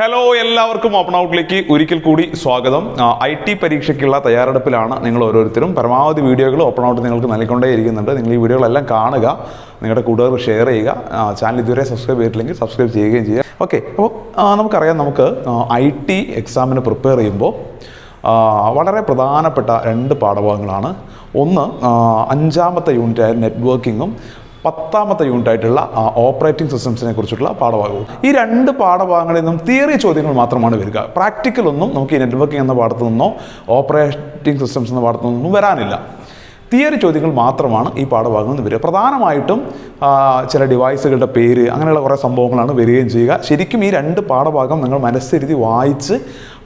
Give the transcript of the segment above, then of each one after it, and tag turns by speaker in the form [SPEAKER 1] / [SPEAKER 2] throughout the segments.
[SPEAKER 1] Hello എല്ലാവർക്കും open ഔട്ടിലേക്ക് ഒരിക്കൽ കൂടി സ്വാഗതം. ഐ ടി പരീക്ഷയ്ക്കുള്ള തയ്യാറെടുപ്പിലാണ് നിങ്ങൾ ഓരോരുത്തരും. പരമാവധി വീഡിയോകൾ ഓപ്പൺ ഔട്ട് നിങ്ങൾക്ക് നൽകിക്കൊണ്ടേയിരിക്കുന്നുണ്ട് നിങ്ങൾ ഈ വീഡിയോകളെല്ലാം കാണുക നിങ്ങളുടെ കൂട്ടുകാർക്ക് ഷെയർ ചെയ്യുക ചാനൽ ഇതുവരെ സബ്സ്ക്രൈബ് ചെയ്തിട്ടില്ലെങ്കിൽ സബ്സ്ക്രൈബ് ചെയ്യുകയും ചെയ്യുക ഓക്കെ അപ്പോൾ നമുക്കറിയാം നമുക്ക് ഐ ടി എക്സാമിന് പ്രിപ്പയർ ചെയ്യുമ്പോൾ വളരെ പ്രധാനപ്പെട്ട രണ്ട് പാഠഭാഗങ്ങളാണ്. ഒന്ന് അഞ്ചാമത്തെ യൂണിറ്റായ നെറ്റ്വർക്കിങ്ങും പത്താമത്തെ യൂണിറ്റ് ആ ഓപ്പറേറ്റിംഗ് സിസ്റ്റംസിനെ കുറിച്ചിട്ടുള്ള പാഠഭാഗവും. ഈ രണ്ട് പാഠഭാഗങ്ങളിൽ നിന്നും തിയറി ചോദ്യങ്ങൾ മാത്രമാണ് വരിക. പ്രാക്ടിക്കൽ ഒന്നും നമുക്ക് ഈ നെറ്റ്വർക്കിംഗ് എന്ന പാഠത്തു നിന്നോ ഓപ്പറേറ്റിംഗ് സിസ്റ്റംസ് എന്ന പാഠത്തു നിന്നും വരാനില്ല. തിയറി ചോദ്യങ്ങൾ മാത്രമാണ് ഈ പാഠഭാഗങ്ങളിൽ നിന്ന് വരിക. പ്രധാനമായിട്ടും ചില ഡിവൈസുകളുടെ പേര് അങ്ങനെയുള്ള കുറേ സംഭവങ്ങളാണ് വരികയും ചെയ്യുക. ശരിക്കും ഈ രണ്ട് പാഠഭാഗം നിങ്ങൾ മനസ്സിരുതി വായിച്ച്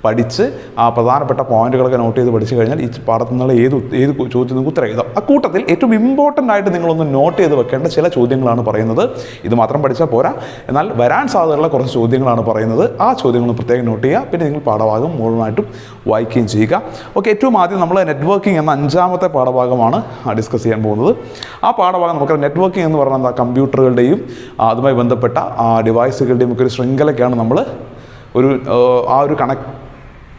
[SPEAKER 1] പഠിച്ച് ആ പ്രധാനപ്പെട്ട പോയിന്റുകളൊക്കെ നോട്ട് ചെയ്ത് പഠിച്ചു കഴിഞ്ഞാൽ ഈ പാഠത്തിൽ നിന്നുള്ള ഏത് ഏത് ചോദ്യത്തിൽ നിങ്ങൾക്ക് ഉത്തരം എഴുതാം. ആ കൂട്ടത്തിൽ ഏറ്റവും ഇമ്പോർട്ടന്റ് ആയിട്ട് നിങ്ങളൊന്ന് നോട്ട് ചെയ്ത് വെക്കേണ്ട ചില ചോദ്യങ്ങളാണ് പറയുന്നത്. ഇത് മാത്രം പഠിച്ചാൽ പോരാ. എന്നാൽ വരാൻ സാധ്യതയുള്ള കുറച്ച് ചോദ്യങ്ങളാണ് പറയുന്നത്. ആ ചോദ്യങ്ങൾ പ്രത്യേകം നോട്ട് ചെയ്യുക. പിന്നെ നിങ്ങൾ പാഠഭാഗം മുഴുവനായിട്ടും വായിക്കുകയും ചെയ്യുക. ഓക്കെ ഏറ്റവും ആദ്യം നമ്മൾ നെറ്റ്വർക്കിംഗ് എന്ന അഞ്ചാമത്തെ പാഠഭാഗമാണ് ഡിസ്കസ് ചെയ്യാൻ പോകുന്നത്. ആ പാഠഭാഗം നമുക്ക് നെറ്റ്വർക്കിംഗ് എന്ന് പറഞ്ഞാൽ എന്താ? കമ്പ്യൂട്ടറുകളുടെയും അതുമായി ബന്ധപ്പെട്ട ആ, ഡിവൈസുകളുടെയും ഒക്കെ ഒരു ശൃംഖലയ്ക്കാണ് നമ്മൾ ഒരു ആ ഒരു കണക്ട്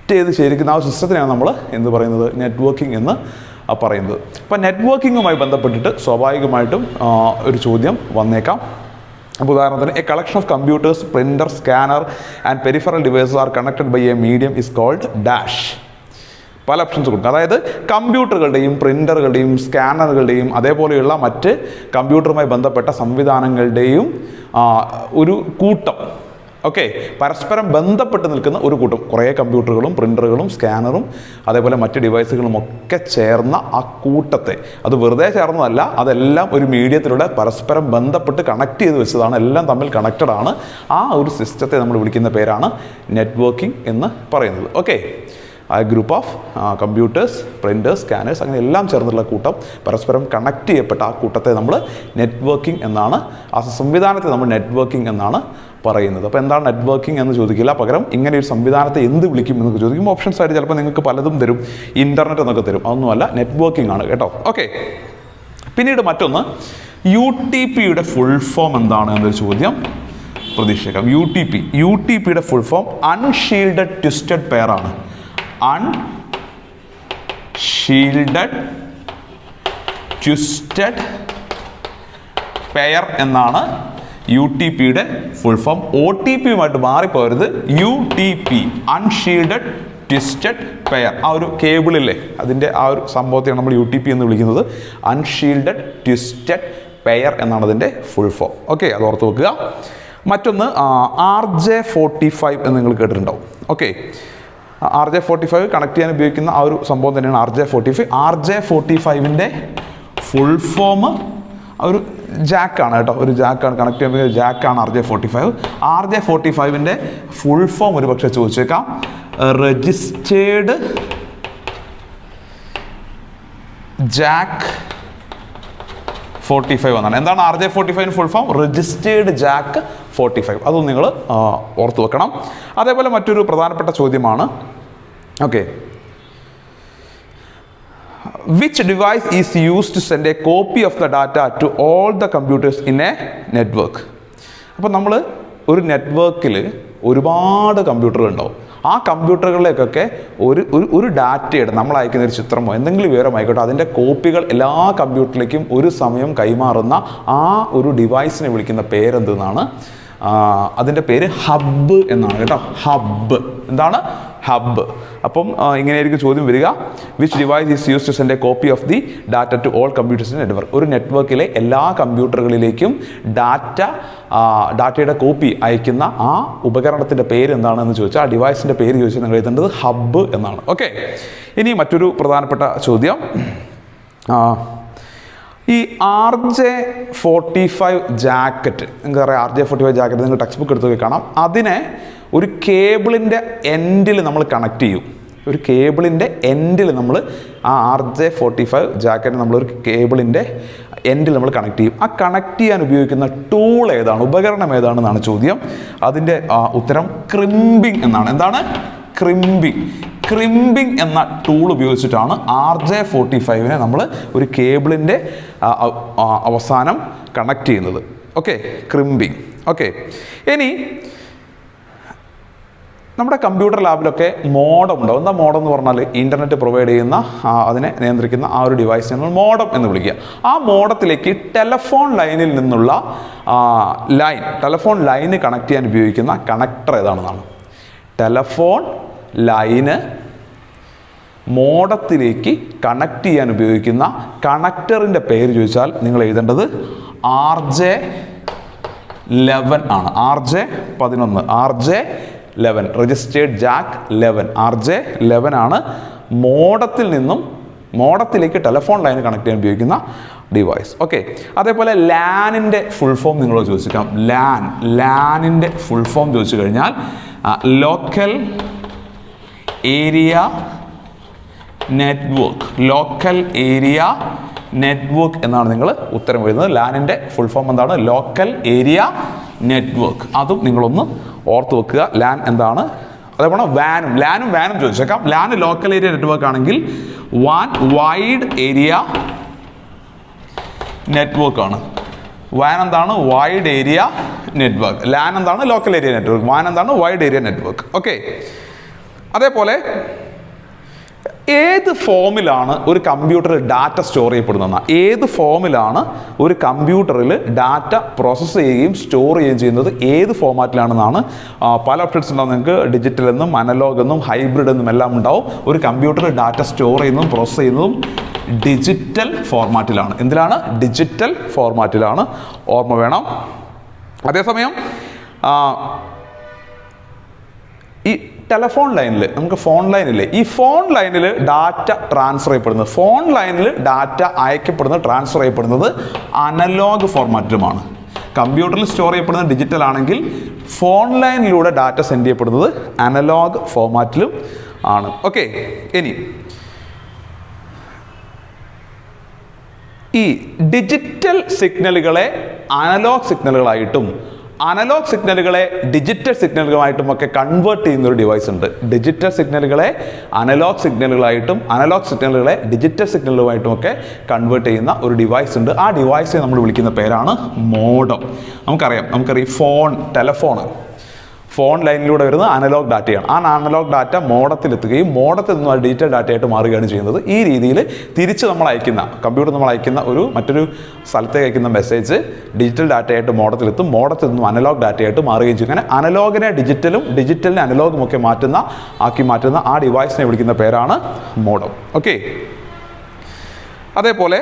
[SPEAKER 1] ചെയ്ത് ശരിക്കുന്ന ആ സിസ്റ്റത്തിനാണ് നമ്മൾ എന്ത് പറയുന്നത്? നെറ്റ്വർക്കിംഗ് എന്ന് പറയുന്നത്. അപ്പോൾ നെറ്റ്വർക്കിങ്ങുമായി ബന്ധപ്പെട്ടിട്ട് സ്വാഭാവികമായിട്ടും ഒരു ചോദ്യം വന്നേക്കാം. അപ്പോൾ ഉദാഹരണത്തിന് a collection of computers printer scanner and peripheral devices are connected by a medium is called dash പല ഓപ്ഷൻസ് കൊടുക്കും അതായത് കമ്പ്യൂട്ടറുകളുടെയും പ്രിന്ററുകളുടെയും സ്കാനറുകളുടെയും അതേപോലെയുള്ള മറ്റ് കമ്പ്യൂട്ടറുമായി ബന്ധപ്പെട്ട സംവിധാനങ്ങളുടെയും ഒരു കൂട്ടം ഓക്കെ പരസ്പരം ബന്ധപ്പെട്ട് നിൽക്കുന്ന ഒരു കൂട്ടം. കുറേ കമ്പ്യൂട്ടറുകളും പ്രിന്ററുകളും സ്കാനറും അതേപോലെ മറ്റ് ഡിവൈസുകളും ഒക്കെ ചേർന്ന ആ കൂട്ടത്തെ. അത് വെറുതെ ചേർന്നതല്ല അതെല്ലാം ഒരു മീഡിയത്തിലൂടെ പരസ്പരം ബന്ധപ്പെട്ട് കണക്ട് ചെയ്ത് വെച്ചതാണ്. എല്ലാം തമ്മിൽ കണക്റ്റഡ് ആണ്. ആ ഒരു സിസ്റ്റത്തെ നമ്മൾ വിളിക്കുന്ന പേരാണ് നെറ്റ്വർക്കിംഗ് എന്ന് പറയുന്നത്. ഓക്കെ ആ group of computers printers scanners അങ്ങനെ എല്ലാം ചേർന്നുള്ള കൂട്ടം പരസ്പരം കണക്ട് ചെയ്യപ്പെട്ട ആ കൂട്ടത്തെ നമ്മൾ നെറ്റ്വർക്കിംഗ് എന്നാണ് ആ സംവിധാനത്തെ നമ്മൾ നെറ്റ്വർക്കിംഗ് എന്നാണ് പറയുന്നത്. അപ്പോൾ എന്താണ് നെറ്റ്വർക്കിംഗ് എന്ന് ചോദിക്കില്ല. പകരം ഇങ്ങനെ ഒരു സംവിധാനത്തെ എന്ത് വിളിക്കും എന്നൊക്കെ ചോദിക്കും ഓപ്ഷൻസ് ആയിട്ട് ചിലപ്പോൾ നിങ്ങൾക്ക് പലതും തരും. ഇന്റർനെറ്റ് എന്നൊക്കെ തരും. അതൊന്നുമല്ല നെറ്റ്വർക്കിംഗ് ആണ് കേട്ടോ. ഓക്കെ പിന്നീട് മറ്റൊന്ന് യു ടി പിയുടെ ഫുൾ ഫോം എന്താണ് എന്നൊരു ചോദ്യം പ്രതീക്ഷിക്കാം U T P U T പിയുടെ full form unshielded twisted pair ആണ്. അൺഷീൽഡഡ് ട്വിസ്റ്റഡ് പെയർ എന്നാണ് യു ടി പിയുടെ ഫുൾ ഫോം ഒ ടി പിയുമായിട്ട് മാറിപ്പോരുത് U T P. Unshielded twisted pair ആ ഒരു കേബിളില്ലേ? അതിന്റെ ആ ഒരു സംഭവത്തെയാണ് നമ്മൾ യു ടി പി എന്ന് വിളിക്കുന്നത്. അൺഷീൽഡഡ് ട്വിസ്റ്റഡ് പെയർ എന്നാണ് അതിന്റെ ഫുൾ ഫോം ഓക്കെ അത് ഓർത്ത് വെക്കുക. മറ്റൊന്ന് ആർ ജെ ഫോർട്ടി ഫൈവ് എന്ന് നിങ്ങൾ കേട്ടിട്ടുണ്ടാവും. Okay R J forty five connect ചെയ്യാൻ ഉപയോഗിക്കുന്ന ആ ഒരു സംഭവം തന്നെയാണ് R J forty five. R J forty ഫൈവിന്റെ full form ഒരു ജാക്കാണ് കേട്ടോ. ഒരു ജാക്കാണ് കണക്ട് ചെയ്യുമ്പോൾ ജാക്കാണ് R J forty five R J forty ഫൈവിന്റെ full form ഒരു പക്ഷേ ചോദിച്ചേക്കാം. രജിസ്റ്റേർഡ് ജാക്ക് ഫോർട്ടി ഫൈവ് എന്നാണ്. എന്താണ് R J forty ഫൈവിന് full form registered jack forty five അതൊന്നും നിങ്ങൾ ഓർത്ത് വെക്കണം. അതേപോലെ മറ്റൊരു പ്രധാനപ്പെട്ട ചോദ്യമാണ്. Okay which device is used to send a copy of the data to all the computers in a network? അപ്പോൾ നമ്മൾ ഒരു നെറ്റ്വർക്കിൽ ഒരുപാട് കമ്പ്യൂട്ടറുകൾ ഉണ്ടാവും ആ കമ്പ്യൂട്ടറുകളിലേക്കൊക്കെ ഒരു ഒരു ഒരു ഡാറ്റയുടെ നമ്മൾ അയക്കുന്ന ഒരു ചിത്രമോ എന്തെങ്കിലും വിവരമായിക്കോട്ടെ അതിന്റെ കോപ്പികൾ എല്ലാ കമ്പ്യൂട്ടറിലേക്കും ഒരു സമയം കൈമാറുന്ന ആ ഒരു ഡിവൈസിനെ വിളിക്കുന്ന പേരെന്തെന്നാണ്? അതിന്റെ പേര് ഹബ്ബ് എന്നാണ് കേട്ടോ. ഹബ്ബ് എന്താണ്? ഹബ്ബ് അപ്പം ഇങ്ങനെയായിരിക്കും ചോദ്യം വരിക. Which device is use to send a copy of the data to all computers network ഒരു നെറ്റ്വർക്കിലെ എല്ലാ കമ്പ്യൂട്ടറുകളിലേക്കും ഡാറ്റ ഡാറ്റയുടെ കോപ്പി അയക്കുന്ന ആ ഉപകരണത്തിന്റെ പേര് എന്താണെന്ന് ചോദിച്ചാൽ ആ ഡിവൈസിന്റെ പേര് ചോദിച്ചാൽ നിങ്ങൾ എഴുതേണ്ടത് ഹബ്ബ് എന്നാണ്. ഓക്കെ ഇനി മറ്റൊരു പ്രധാനപ്പെട്ട ചോദ്യം. ഈ R J forty five jacket നിങ്ങൾക്ക് അറിയാം R J forty five jacket നിങ്ങൾ ടെക്സ്റ്റ് ബുക്ക് എടുത്ത് പോയി കാണാം. അതിനെ ഒരു കേബിളിന്റെ എൻഡിൽ നമ്മൾ കണക്ട് ചെയ്യും. ഒരു കേബിളിന്റെ എൻഡിൽ നമ്മൾ ആ R J forty five jacket നമ്മളൊരു കേബിളിന്റെ എൻഡിൽ നമ്മൾ കണക്ട് ചെയ്യും. ആ കണക്ട് ചെയ്യാൻ ഉപയോഗിക്കുന്ന ടൂൾ ഏതാണ്? ഉപകരണം ഏതാണെന്നാണ് ചോദ്യം. അതിന്റെ ഉത്തരം ക്രിമ്പിംഗ് എന്നാണ്. എന്താണ്? ക്രിംബിംഗ് ക്രിംബിംഗ് എന്ന ടൂൾ ഉപയോഗിച്ചിട്ടാണ് ആർ ജെ ഫോർട്ടി ഫൈവിനെ നമ്മൾ ഒരു കേബിളിന്റെ അവസാനം കണക്ട് ചെയ്യുന്നത്. ഓക്കെ ക്രിമ്പിംഗ് ഓക്കെ ഇനി നമ്മുടെ കമ്പ്യൂട്ടർ ലാബിലൊക്കെ മോഡം ഉണ്ടാവും എന്താ മോഡം എന്ന് പറഞ്ഞാൽ ഇന്റർനെറ്റ് പ്രൊവൈഡ് ചെയ്യുന്ന അതിനെ നിയന്ത്രിക്കുന്ന ആ ഒരു ഡിവൈസ് നമ്മൾ മോഡം എന്ന് വിളിക്കുക. ആ മോഡത്തിലേക്ക് ടെലഫോൺ ലൈനിൽ നിന്നുള്ള ലൈൻ ടെലഫോൺ ലൈന് കണക്ട് ചെയ്യാൻ ഉപയോഗിക്കുന്ന കണക്ടർ ഏതാണെന്നാണ്. ടെലഫോൺ ലൈന് മോഡത്തിലേക്ക് കണക്ട് ചെയ്യാൻ ഉപയോഗിക്കുന്ന കണക്ടറിന്റെ പേര് ചോദിച്ചാൽ നിങ്ങൾ എഴുതേണ്ടത് ആർ ജെ ലെവൻ ആണ്. ആർ ജെ പതിനൊന്ന് R J eleven registered jack eleven. R J eleven ആണ് മോഡത്തിൽ നിന്നും മോഡത്തിലേക്ക് ടെലഫോൺ ലൈൻ കണക്ട് ചെയ്യാൻ ഉപയോഗിക്കുന്ന ഡിവൈസ് ഓക്കെ അതേപോലെ ലാനിന്റെ ഫുൾ ഫോം നിങ്ങൾ ചോദിച്ചേക്കാം ലാൻ ലാനിന്റെ ഫുൾ ഫോം ചോദിച്ചു കഴിഞ്ഞാൽ local area network local area network എന്നാണ് നിങ്ങൾ ഉത്തരം എഴുതുന്നത് ലാനിന്റെ ഫുൾ ഫോം എന്താണ്? ലോക്കൽ ഏരിയ നെറ്റ്വർക്ക് അതും നിങ്ങളൊന്ന് ഓർത്ത് വെക്കുക. ലാൻ എന്താണ്? അതേപോലെ വാനും. ലാനും വാനും ചോദിച്ചേക്കാം. ലാൻ ലോക്കൽ ഏരിയ നെറ്റ്വർക്ക് ആണെങ്കിൽ വാൻ വൈഡ് ഏരിയ നെറ്റ്വർക്ക് ആണ്. വാൻ എന്താണ്? വൈഡ് ഏരിയ നെറ്റ്വർക്ക് ലാൻ എന്താണ്? ലോക്കൽ ഏരിയ നെറ്റ്വർക്ക് വാൻ എന്താണ്? വൈഡ് ഏരിയ നെറ്റ്വർക്ക് ഓക്കെ അതേപോലെ ഏത് ഫോമിലാണ് ഒരു കമ്പ്യൂട്ടറിൽ ഡാറ്റ സ്റ്റോർ ചെയ്യപ്പെടുന്നതെന്ന? ഏത് ഫോമിലാണ് ഒരു കമ്പ്യൂട്ടറിൽ ഡാറ്റ പ്രോസസ്സ് ചെയ്യുകയും സ്റ്റോർ ചെയ്യുകയും ചെയ്യുന്നത്? ഏത് ഫോമാറ്റിലാണെന്നാണ് പല ഓപ്ഷൻസ് ഉണ്ടാവും. നിങ്ങൾക്ക് ഡിജിറ്റൽ എന്നും അനലോഗ് എന്നും ഹൈബ്രിഡ് എന്നും എല്ലാം ഉണ്ടാവും. ഒരു കമ്പ്യൂട്ടറിൽ ഡാറ്റ സ്റ്റോർ ചെയ്യുന്നതും പ്രോസസ്സ് ചെയ്യുന്നതും ഡിജിറ്റൽ ഫോർമാറ്റിലാണ് എന്തിലാണ്? ഡിജിറ്റൽ ഫോർമാറ്റിലാണ് ഓർമ്മ വേണം. അതേസമയം ഈ ടെലഫോൺ ലൈനിൽ നമുക്ക് ഫോൺ ലൈനില്ലേ ഈ ഫോൺ ലൈനിൽ ഡാറ്റ ട്രാൻസ്ഫർ ചെയ്യപ്പെടുന്നത് ഫോൺ ലൈനിൽ ഡാറ്റ അയക്കപ്പെടുന്നത് ട്രാൻസ്ഫർ ചെയ്യപ്പെടുന്നത് അനലോഗ് ഫോർമാറ്റിലുമാണ് കമ്പ്യൂട്ടറിൽ സ്റ്റോർ ചെയ്യപ്പെടുന്നത് ഡിജിറ്റൽ ആണെങ്കിൽ ഫോൺ ലൈനിലൂടെ ഡാറ്റ സെൻഡ് ചെയ്യപ്പെടുന്നത് അനലോഗ് ഫോർമാറ്റിലും ആണ്. ഓക്കെ ഇനി. ഈ ഡിജിറ്റൽ സിഗ്നലുകളെ അനലോഗ് സിഗ്നലുകളായിട്ടും അനലോഗ് സിഗ്നലുകളെ ഡിജിറ്റൽ സിഗ്നലുകളായിട്ടും ഒക്കെ കൺവേർട്ട് ചെയ്യുന്ന ഒരു ഡിവൈസ് ഉണ്ട്. ഡിജിറ്റൽ സിഗ്നലുകളെ അനലോഗ് സിഗ്നലുകളായിട്ടും അനലോഗ് സിഗ്നലുകളെ ഡിജിറ്റൽ സിഗ്നലുകളായിട്ടും ഒക്കെ കൺവേർട്ട് ചെയ്യുന്ന ഒരു ഡിവൈസ് ഉണ്ട്. ആ ഡിവൈസിനെ നമ്മൾ വിളിക്കുന്ന പേരാണ് മോഡം നമുക്കറിയാം. നമുക്കറിയാം ഫോൺ ടെലഫോൺ ഫോൺ ലൈനിലൂടെ വരുന്ന അനലോഗ് ഡാറ്റയാണ് ആ അനലോഗ് ഡാറ്റ മോഡത്തിലെത്തുകയും മോഡത്തിൽ നിന്ന് ഡീറ്റെയിൽ ഡാറ്റയായിട്ട് മാറുകയാണ് ചെയ്യുന്നത്. ഈ രീതിയിൽ തിരിച്ച് നമ്മൾ അയക്കുന്ന കമ്പ്യൂട്ടർ നമ്മൾ അയക്കുന്ന ഒരു മറ്റൊരു സ്ഥലത്തേക്ക് അയക്കുന്ന മെസ്സേജ് ഡിജിറ്റൽ ഡാറ്റയായിട്ട് മോഡത്തിലെത്തും മോഡത്തിൽ നിന്നും അനലോഗ് ഡാറ്റയായിട്ട് മാറുകയും ചെയ്യും. അങ്ങനെ അനലോഗിനെ ഡിജിറ്റലും ഡിജിറ്റലിനെ അനലോഗും ഒക്കെ മാറ്റുന്ന ആക്കി മാറ്റുന്ന ആ ഡിവൈസിനെ വിളിക്കുന്ന പേരാണ് മോഡം ഓക്കെ അതേപോലെ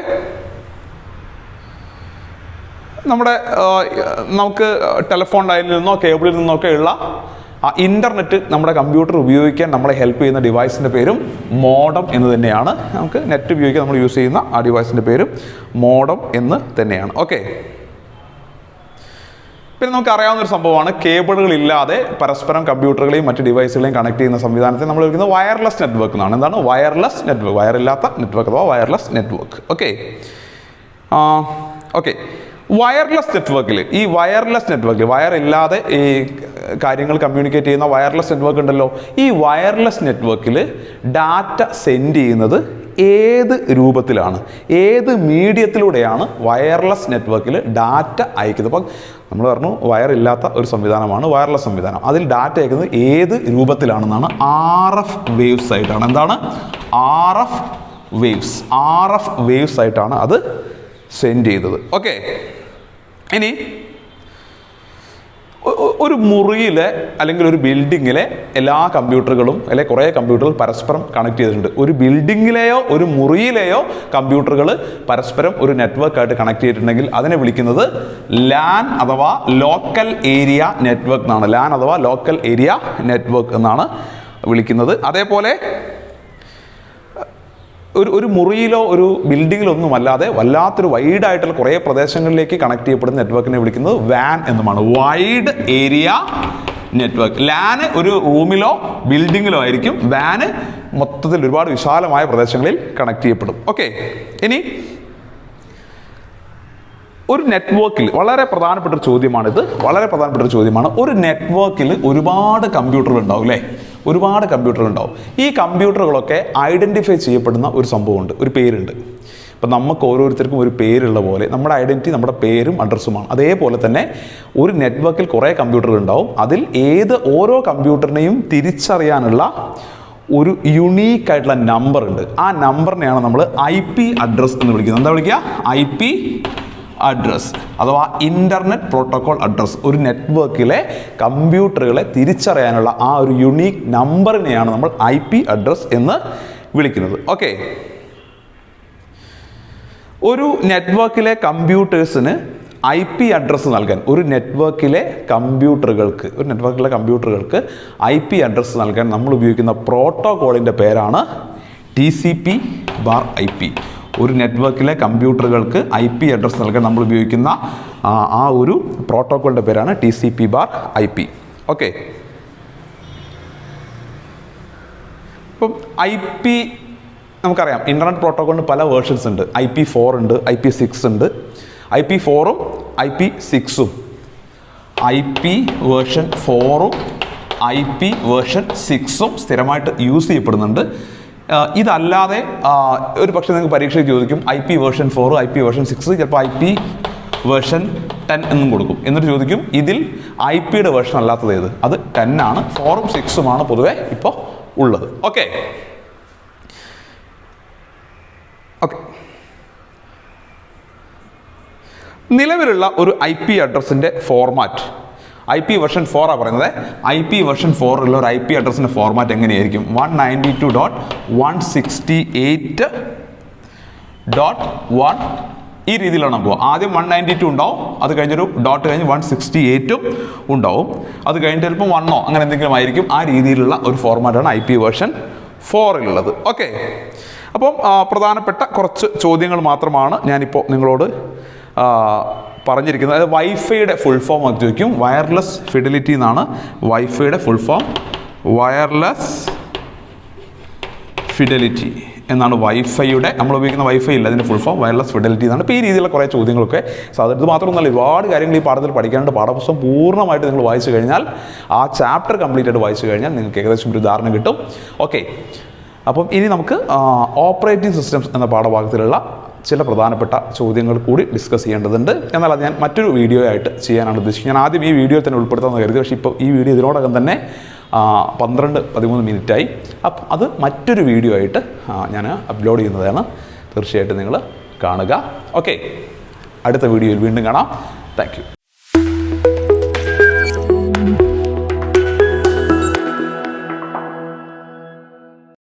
[SPEAKER 1] നമ്മുടെ നമുക്ക് ടെലിഫോൺ ലൈനിൽ നിന്നോ കേബിളിൽ നിന്നോ ഒക്കെ ഉള്ള ആ ഇന്റർനെറ്റ് നമ്മുടെ കമ്പ്യൂട്ടർ ഉപയോഗിക്കാൻ നമ്മളെ ഹെൽപ്പ് ചെയ്യുന്ന ഡിവൈസിന്റെ പേരും മോഡം എന്ന് തന്നെയാണ്. നമുക്ക് നെറ്റ് ഉപയോഗിക്കാൻ നമ്മൾ യൂസ് ചെയ്യുന്ന ആ ഡിവൈസിന്റെ പേരും മോഡം എന്ന് തന്നെയാണ്. ഓക്കെ പിന്നെ നമുക്ക് അറിയാവുന്ന ഒരു സംഭവമാണ്. കേബിളുകളില്ലാതെ പരസ്പരം കമ്പ്യൂട്ടറുകളെയും മറ്റ് ഡിവൈസുകളെയും കണക്ട് ചെയ്യുന്ന സംവിധാനത്തെ നമ്മൾ വിളിക്കുന്നത് വയർലെസ് നെറ്റ്വർക്ക് എന്നാണ്. എന്താണ്? വയർലെസ് നെറ്റ്വർക്ക് വയറില്ലാത്ത നെറ്റ്വർക്ക് അഥവാ wireless network okay okay wireless നെറ്റ്വർക്കിൽ ഈ വയർലെസ് നെറ്റ്വർക്കിൽ വയർ ഇല്ലാതെ ഈ കാര്യങ്ങൾ കമ്മ്യൂണിക്കേറ്റ് ചെയ്യുന്ന വയർലെസ് നെറ്റ്വർക്ക് ഉണ്ടല്ലോ. ഈ വയർലെസ് നെറ്റ്വർക്കിൽ ഡാറ്റ സെൻഡ് ചെയ്യുന്നത് ഏത് രൂപത്തിലാണ്? ഏത് മീഡിയത്തിലൂടെയാണ് വയർലെസ് നെറ്റ്വർക്കിൽ ഡാറ്റ അയക്കുന്നത്? അപ്പം നമ്മൾ പറഞ്ഞു വയറില്ലാത്ത ഒരു സംവിധാനമാണ് വയർലെസ് സംവിധാനം. അതിൽ ഡാറ്റ അയക്കുന്നത് ഏത് രൂപത്തിലാണെന്നാണ് ആർ എഫ് വേവ്സ് ആയിട്ടാണ്. എന്താണ്? R F waves R F waves ആയിട്ടാണ് അത് സെൻഡ് ചെയ്തത്. ഓക്കെ ഇനി ഒരു മുറിയിലെ അല്ലെങ്കിൽ ഒരു ബിൽഡിങ്ങിലെ എല്ലാ കമ്പ്യൂട്ടറുകളും അല്ലെ കുറേ കമ്പ്യൂട്ടറുകൾ പരസ്പരം കണക്ട് ചെയ്തിട്ടുണ്ട്. ഒരു ബിൽഡിങ്ങിലെയോ ഒരു മുറിയിലെയോ കമ്പ്യൂട്ടറുകൾ പരസ്പരം ഒരു നെറ്റ്വർക്കായിട്ട് കണക്ട് ചെയ്തിട്ടുണ്ടെങ്കിൽ അതിനെ വിളിക്കുന്നത് ലാൻ അഥവാ ലോക്കൽ ഏരിയ നെറ്റ്വർക്ക് എന്നാണ്. ലാൻ അഥവാ ലോക്കൽ ഏരിയ നെറ്റ്വർക്ക് എന്നാണ് വിളിക്കുന്നത്. അതേപോലെ ഒരു ഒരു മുറിയിലോ ഒരു ബിൽഡിങ്ങിലോ ഒന്നും അല്ലാതെ വല്ലാത്തൊരു വൈഡ് ആയിട്ടുള്ള കുറേ പ്രദേശങ്ങളിലേക്ക് കണക്ട് ചെയ്യപ്പെടുന്ന നെറ്റ്വർക്കിനെ വിളിക്കുന്നത് വാൻ എന്നുമാണ്. Wide area network. ലാന് ഒരു റൂമിലോ ബിൽഡിങ്ങിലോ ആയിരിക്കും. വാന് മൊത്തത്തിൽ ഒരുപാട് വിശാലമായ പ്രദേശങ്ങളിൽ കണക്ട് ചെയ്യപ്പെടും. ഓക്കെ ഇനി ഒരു നെറ്റ്വർക്കിൽ വളരെ പ്രധാനപ്പെട്ട ഒരു ചോദ്യമാണിത്. വളരെ പ്രധാനപ്പെട്ട ഒരു ചോദ്യമാണ്. ഒരു നെറ്റ്വർക്കിൽ ഒരുപാട് കമ്പ്യൂട്ടറുകൾ ഉണ്ടാവും അല്ലേ? ഒരുപാട് കമ്പ്യൂട്ടറുകൾ ഉണ്ടാവും ഈ കമ്പ്യൂട്ടറുകളൊക്കെ ഐഡന്റിഫൈ ചെയ്യപ്പെടുന്ന ഒരു സംഭവമുണ്ട്. ഒരു പേരുണ്ട്. ഇപ്പം നമുക്ക് ഓരോരുത്തർക്കും ഒരു പേരുള്ള പോലെ നമ്മുടെ ഐഡന്റിറ്റി നമ്മുടെ പേരും അഡ്രസ്സുമാണ്. അതേപോലെ തന്നെ ഒരു നെറ്റ്വർക്കിൽ കുറേ കമ്പ്യൂട്ടറുകൾ ഉണ്ടാവും അതിൽ ഏത് ഓരോ കമ്പ്യൂട്ടറിനെയും തിരിച്ചറിയാനുള്ള ഒരു യുണീക്ക് ആയിട്ടുള്ള നമ്പർ ഉണ്ട് ആ നമ്പറിനെയാണ് നമ്മൾ ഐ പി അഡ്രസ് എന്ന് വിളിക്കുന്നത്. എന്താ വിളിക്കുക? ഐ പി അഡ്രസ് അഥവാ ഇന്റർനെറ്റ് പ്രോട്ടോക്കോൾ അഡ്രസ് ഒരു നെറ്റ്വർക്കിലെ കമ്പ്യൂട്ടറുകളെ തിരിച്ചറിയാനുള്ള ആ ഒരു യുണീക്ക് നമ്പറിനെയാണ് നമ്മൾ ഐ പി അഡ്രസ് എന്ന് വിളിക്കുന്നത്. ഓക്കെ ഒരു നെറ്റ്വർക്കിലെ കമ്പ്യൂട്ടേഴ്സിന് ഐ പി അഡ്രസ്സ് നൽകാൻ ഒരു നെറ്റ്വർക്കിലെ കമ്പ്യൂട്ടറുകൾക്ക് ഒരു നെറ്റ്വർക്കിലെ കമ്പ്യൂട്ടറുകൾക്ക് ഐ പി അഡ്രസ്സ് നൽകാൻ നമ്മൾ ഉപയോഗിക്കുന്ന പ്രോട്ടോകോളിന്റെ പേരാണ് T C P bar I P ഒരു നെറ്റ്വർക്കിലെ കമ്പ്യൂട്ടറുകൾക്ക് ഐ പി അഡ്രസ്സ് നൽകാൻ നമ്മൾ ഉപയോഗിക്കുന്ന ആ, ഒരു പ്രോട്ടോകോളിന്റെ പേരാണ് T C P bar I P okay ഇപ്പം ഐ പി നമുക്കറിയാം. ഇന്റർനെറ്റ് പ്രോട്ടോക്കോളിന് പല വേർഷൻസ് ഉണ്ട്. ഐ പി ഫോർ ഉണ്ട് ഐ പി സിക്സ് ഉണ്ട്. ഐ പി ഫോറും ഐ പി സിക്സും ഐ പി വേർഷൻ ഫോറും ഐ പി വേർഷൻ സിക്സും സ്ഥിരമായിട്ട് യൂസ് ചെയ്യപ്പെടുന്നുണ്ട്. ഇതല്ലാതെ ഒരു പക്ഷേ നിങ്ങൾക്ക് പരീക്ഷയ്ക്ക് ചോദിക്കും I P version four I P version six ചിലപ്പോൾ ഐ പി വേർഷൻ ടെൻ എന്നും കൊടുക്കും. എന്നിട്ട് ചോദിക്കും ഇതിൽ ഐ പിയുടെ വേർഷൻ അല്ലാത്തത് ഏത്? അത് ടെൻ ആണ് ഫോറും സിക്സുമാണ് പൊതുവെ ഇപ്പോൾ ഉള്ളത്. ഓക്കെ ഓക്കെ നിലവിലുള്ള ഒരു ഐ പി അഡ്രസ്സിന്റെ ഫോർമാറ്റ് ഐ പി വെർഷൻ ഫോറാണ് പറയുന്നത്. ഐ പി വെർഷൻ ഫോറിലുള്ള ഒരു ഐ പി അഡ്രസ്സിന്റെ ഫോർമാറ്റ് എങ്ങനെയായിരിക്കും? One ninety two dot one sixty eight dot one ഈ രീതിയിലാണ് പോകുക ആദ്യം വൺ നയന്റി ടു ഉണ്ടാവും. അത് കഴിഞ്ഞൊരു ഡോട്ട് കഴിഞ്ഞ് വൺ സിക്സ്റ്റി എയ്റ്റും ഉണ്ടാവും. അത് കഴിഞ്ഞിട്ട് ചിലപ്പോൾ വണ്ണോ അങ്ങനെ എന്തെങ്കിലും ആയിരിക്കും. ആ രീതിയിലുള്ള ഒരു ഫോർമാറ്റാണ് ഐ പി വേർഷൻ ഫോറിലുള്ളത് ഓക്കെ അപ്പം പ്രധാനപ്പെട്ട കുറച്ച് ചോദ്യങ്ങൾ മാത്രമാണ് ഞാനിപ്പോൾ നിങ്ങളോട് പറഞ്ഞിരിക്കുന്നത്. അതായത് വൈഫൈയുടെ ഫുൾ ഫോം ഒക്കെ ചോദിക്കും വയർലെസ് ഫിഡിലിറ്റി എന്നാണ് വൈഫൈയുടെ ഫുൾ ഫോം വയർലെസ് ഫിഡലിറ്റി എന്നാണ് വൈഫൈയുടെ നമ്മൾ ഉപയോഗിക്കുന്ന വൈഫൈ ഇല്ല അതിന്റെ ഫുൾ ഫോം വയർലെസ് ഫിഡലിറ്റി എന്നാണ്. ഇപ്പോൾ ഈ രീതിയിലുള്ള കുറേ ചോദ്യങ്ങളൊക്കെ സാധാരണ ഇത് മാത്രമൊന്നുമല്ല ഒരുപാട് കാര്യങ്ങൾ ഈ പാഠത്തിൽ പഠിക്കാനുണ്ട്. പാഠപുസ്തകം പൂർണമായിട്ട് നിങ്ങൾ വായിച്ചു കഴിഞ്ഞാൽ ആ ചാപ്റ്റർ കംപ്ലീറ്റ് ആയിട്ട് വായിച്ചു കഴിഞ്ഞാൽ നിങ്ങൾക്ക് ഏകദേശം ഒരു ധാരണ കിട്ടും. ഓക്കെ അപ്പം ഇനി നമുക്ക് ഓപ്പറേറ്റിംഗ് സിസ്റ്റംസ് എന്ന പാഠഭാഗത്തിലുള്ള ചില പ്രധാനപ്പെട്ട ചോദ്യങ്ങൾ കൂടി ഡിസ്കസ് ചെയ്യേണ്ടതുണ്ട്. എന്നാൽ അത് ഞാൻ മറ്റൊരു വീഡിയോ ആയിട്ട് ചെയ്യാനാണ് ഉദ്ദേശിക്കുന്നത് ഞാൻ ആദ്യം ഈ വീഡിയോ തന്നെ ഉൾപ്പെടുത്താമെന്ന് കരുതി. പക്ഷേ ഇപ്പോൾ ഈ വീഡിയോ ഇതിനോടകം തന്നെ പന്ത്രണ്ട് പതിമൂന്ന് മിനിറ്റായി. അപ്പം അത് മറ്റൊരു വീഡിയോ ആയിട്ട് ഞാൻ അപ്ലോഡ് ചെയ്യുന്നതാണ്. തീർച്ചയായിട്ടും നിങ്ങൾ കാണുക. ഓക്കെ അടുത്ത വീഡിയോയിൽ വീണ്ടും കാണാം. താങ്ക്